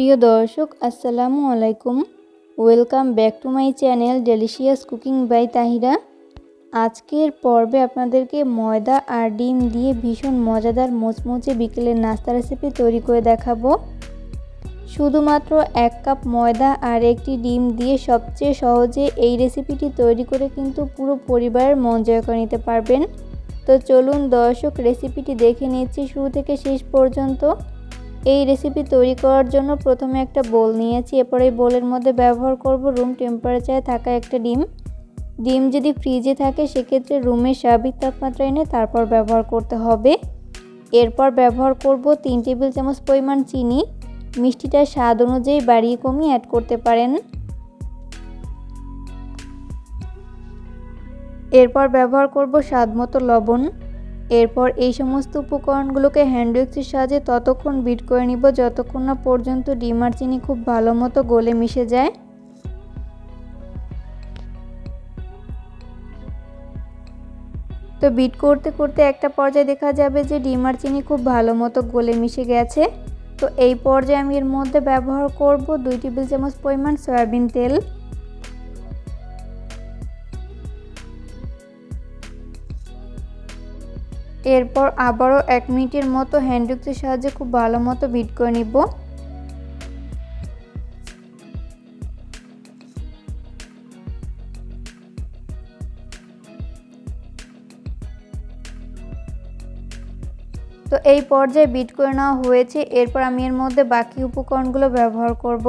প্রিয় দর্শক, আসসালামু আলাইকুম। Welcome back to my channel delicious cooking by Tahira আজকের পর্বে আপনাদেরকে ময়দা আর ডিম দিয়ে ভীষণ মজাদার মোচমোচে বিকেলের নাস্তা রেসিপি তৈরি করে দেখাবো। শুধুমাত্র এক কাপ ময়দা আর একটি ডিম দিয়ে সবচেয়ে সহজে এই রেসিপিটি তৈরি করে কিন্তু পুরো পরিবারের মন জয় করে নিতে পারবেন। তো চলুন দর্শক রেসিপিটি দেখে নিচ্ছি শুরু থেকে শেষ পর্যন্ত। এই রেসিপি তৈরি করার জন্য প্রথমে একটা বোল নিয়েছি, এরপর এই বোলের মধ্যে ব্যবহার করব রুম টেম্পারেচারে থাকা একটা ডিম। ডিম যদি ফ্রিজে থাকে, সেক্ষেত্রে রুমের স্বাভাবিক তাপমাত্রা এনে তারপর ব্যবহার করতে হবে। এরপর ব্যবহার করব তিন টেবিল চামচ পরিমাণ চিনি। মিষ্টিটার স্বাদ অনুযায়ী বাড়িয়ে কমিয়ে অ্যাড করতে পারেন। এরপর ব্যবহার করব স্বাদ মতো লবণ। এরপর এই সমস্ত উপকরণগুলোকে হ্যান্ড উইক্সের সাহায্যে ততক্ষণ বিট করে নিব যতক্ষণ না পর্যন্ত ডিম আর চিনি খুব ভালো মতো গলে মিশে যায়। তো বিট করতে করতে একটা পর্যায়ে দেখা যাবে যে ডিম আর চিনি খুব ভালো মতো গলে মিশে গেছে। তো এই পর্যায়ে আমি এর মধ্যে ব্যবহার করব দুই টেবিল চামচ পরিমাণ সয়াবিন তেল। এরপর আবারও এক মিনিটের মতো হ্যান্ডউক্সের সাহায্যে খুব ভালো মতো বিট করে নিব। তো এই পর্যায়ে বিট করে নেওয়া হয়েছে, এরপর আমি এর মধ্যে বাকি উপকরণগুলো ব্যবহার করব।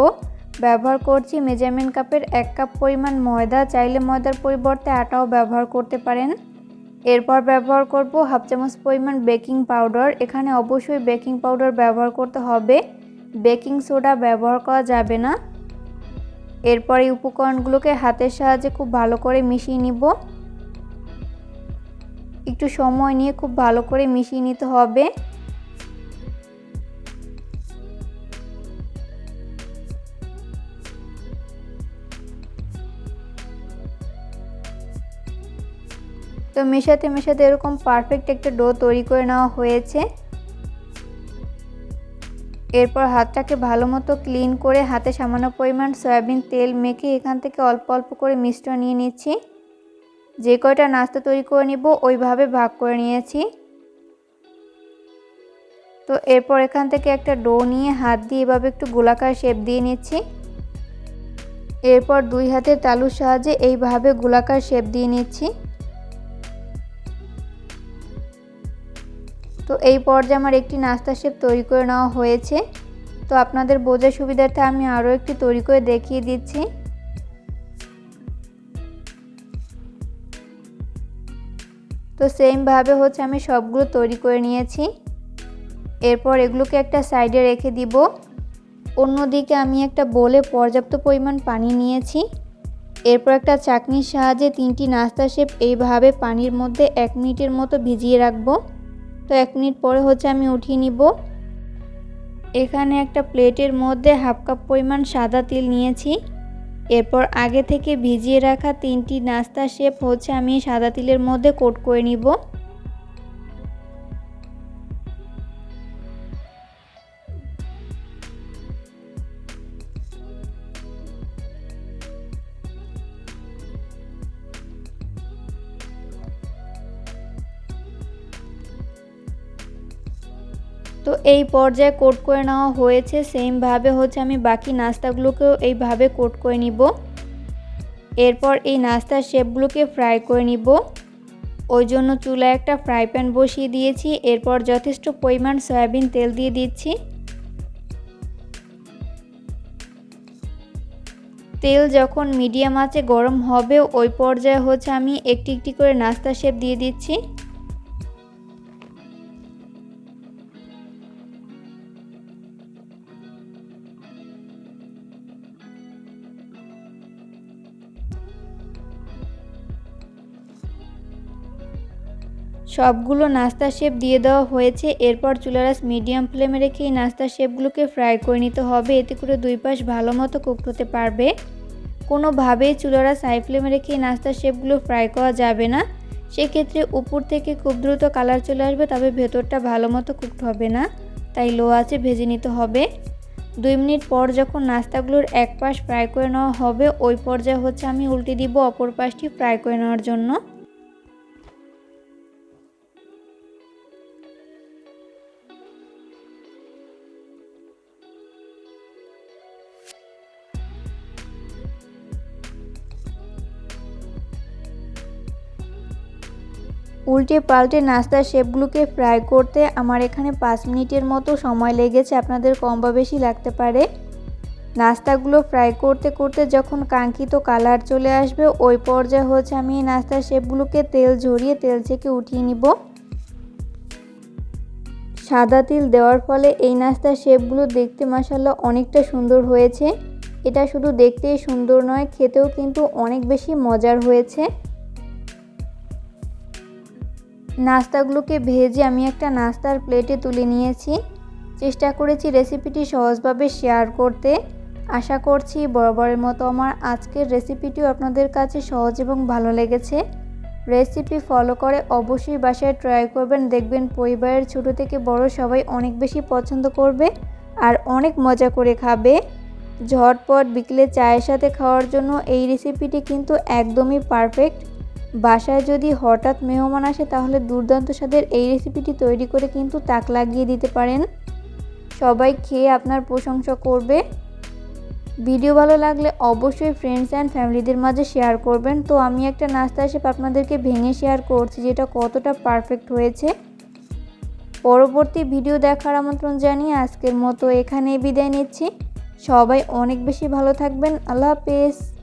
ব্যবহার করছি মেজারমেন্ট কাপের এক কাপ পরিমাণ ময়দা, চাইলে ময়দার পরিবর্তে আটাও ব্যবহার করতে পারেন। এরপর ব্যবহার করব হাফ চামচ পরিমাণ বেকিং পাউডার। এখানে অবশ্যই বেকিং পাউডার ব্যবহার করতে হবে। বেকিং সোডা ব্যবহার করা যাবে না। এরপর এই উপকরণগুলোকে হাতের সাহায্যে খুব ভালো করে মিশিয়ে নিব। একটু সময় নিয়ে খুব ভালো করে মিশিয়ে নিতে হবে। তো মেশাতে মেশাতে এরকম পারফেক্ট একটা ডো তৈরি করে নেওয়া হয়েছে। এরপর হাতটাকে ভালো মতো ক্লিন করে হাতে সামান্য পরিমাণ সয়াবিন তেল মেখে এখান থেকে অল্প অল্প করে মিশ্রণ নিয়ে নিচ্ছি। যে কয়টা নাস্তা তৈরি করে নিব ওইভাবে ভাগ করে নিয়েছি। তো এরপর এখান থেকে একটা ডো নিয়ে হাত দিয়ে এভাবে একটু গোলাকার শেপ দিয়ে নিচ্ছি। এরপর দুই হাতের তালুর সাহায্যে এইভাবে গোলাকার শেপ দিয়ে নিচ্ছি। তো এই পর্যায়ে আমার একটি নাস্তা শেপ তৈরি করে নেওয়া হয়েছে। তো আপনাদের বোঝার সুবিধার্থে আমি আরও একটি তৈরি করে দেখিয়ে দিচ্ছি। তো সেমভাবে হচ্ছে আমি সবগুলো তৈরি করে নিয়েছি। এরপর এগুলোকে একটা সাইডে রেখে দিব। অন্যদিকে আমি একটা বলে পর্যাপ্ত পরিমাণ পানি নিয়েছি। এরপর একটা চাকনির সাহায্যে তিনটি নাস্তা শেপ এইভাবে পানির মধ্যে এক মিনিটের মতো ভিজিয়ে রাখব। তো এক মিনিট পরে হচ্ছে আমি উঠিয়ে নিব। এখানে একটা প্লেটের মধ্যে হাফ কাপ পরিমাণ সাদা তিল নিয়েছি। এরপর আগে থেকে ভিজিয়ে রাখা তিনটি নাস্তা শেপ হচ্ছে আমি সাদা তিলের মধ্যে কোট করে নিব। তো এই পর্যায়ে কোট করে নেওয়া হয়েছে সেমভাবে হচ্ছে আমি বাকি নাস্তাগুলোকেও এইভাবে কোট করে নিব। এরপর এই নাস্তার শেপগুলোকে ফ্রাই করে নিব। ওই জন্য চুলায় একটা ফ্রাই প্যান বসিয়ে দিয়েছি, এরপর যথেষ্ট পরিমাণ সয়াবিন তেল দিয়ে দিচ্ছি। তেল যখন মিডিয়াম আঁচে গরম হবে, ওই পর্যায়ে হচ্ছে আমি একটি একটি করে নাস্তা শেপ দিয়ে দিচ্ছি। সবগুলো নাস্তা শেপ দিয়ে দেওয়া হয়েছে। এরপর চুলারাস মিডিয়াম ফ্লেমে রেখে এই নাস্তা শেপগুলোকে ফ্রাই করে নিতে হবে। এতে করে দুই পাশ ভালো মতো কুক হতে পারবে। কোনোভাবেই চুলারাস হাই ফ্লেমে রেখে এই নাস্তা শেপগুলো ফ্রাই করা যাবে না। সেক্ষেত্রে উপর থেকে খুব দ্রুত কালার চলে আসবে, তবে ভেতরটা ভালো মতো কুকড হবে না। তাই লো আছে ভেজে নিতে হবে। দুই মিনিট পর যখন নাস্তাগুলোর এক পাশ ফ্রাই করে নেওয়া হবে, ওই পর্যায়ে হচ্ছে আমি উল্টে দিব অপর পাশটি ফ্রাই করে নেওয়ার জন্য। উল্টে পাল্টে নাস্তার শেপগুলোকে ফ্রাই করতে আমার এখানে পাঁচ মিনিটের মতো সময় লেগেছে, আপনাদের কম বা বেশি লাগতে পারে। নাস্তাগুলো ফ্রাই করতে করতে যখন কাঙ্ক্ষিত কালার চলে আসবে, ওই পর্যায়ে হচ্ছে আমি এই নাস্তার শেপগুলোকে তেল ঝরিয়ে তেল থেকে উঠিয়ে নিব। সাদা তিল দেওয়ার ফলে এই নাস্তার শেপগুলো দেখতে মাসাল্লাহ অনেকটা সুন্দর হয়েছে। এটা শুধু দেখতেই সুন্দর নয়, খেতেও কিন্তু অনেক বেশি মজার হয়েছে। নাস্তাগুলোকে ভেজে আমি একটা নাস্তার প্লেটে তুলে নিয়েছি। চেষ্টা করেছি রেসিপিটি সহজভাবে শেয়ার করতে। আশা করছি বরাবরের মতো আমার আজকের রেসিপিটিও আপনাদের কাছে সহজ এবং ভালো লেগেছে। রেসিপি ফলো করে অবশ্যই বাসায় ট্রাই করবেন। দেখবেন পরিবারের ছোট থেকে বড় সবাই অনেক বেশি পছন্দ করবে আর অনেক মজা করে খাবে। ঝটপট বিকেলে চায়ের সাথে খাওয়ার জন্য এই রেসিপিটি কিন্তু একদমই পারফেক্ট। বাসায় যদি হঠাৎ মেহমান আসে, তাহলে দুর্দান্ত স্বাদের এই রেসিপিটি তৈরি করে কিন্তু তাক লাগিয়ে দিতে পারেন। সবাই খেয়ে আপনার প্রশংসা করবে। ভিডিও ভালো লাগলে অবশ্যই ফ্রেন্ডস অ্যান্ড ফ্যামিলিদের মাঝে শেয়ার করবেন। তো আমি একটা নাস্তা হিসেবে আপনাদেরকে ভেঙে শেয়ার করছি, যেটা কতটা পারফেক্ট হয়েছে। পরবর্তী ভিডিও দেখার আমন্ত্রণ জানিয়ে আজকের মতো এখানেই বিদায় নিচ্ছি। সবাই অনেক বেশি ভালো থাকবেন। আল্লাহ হাফেজ।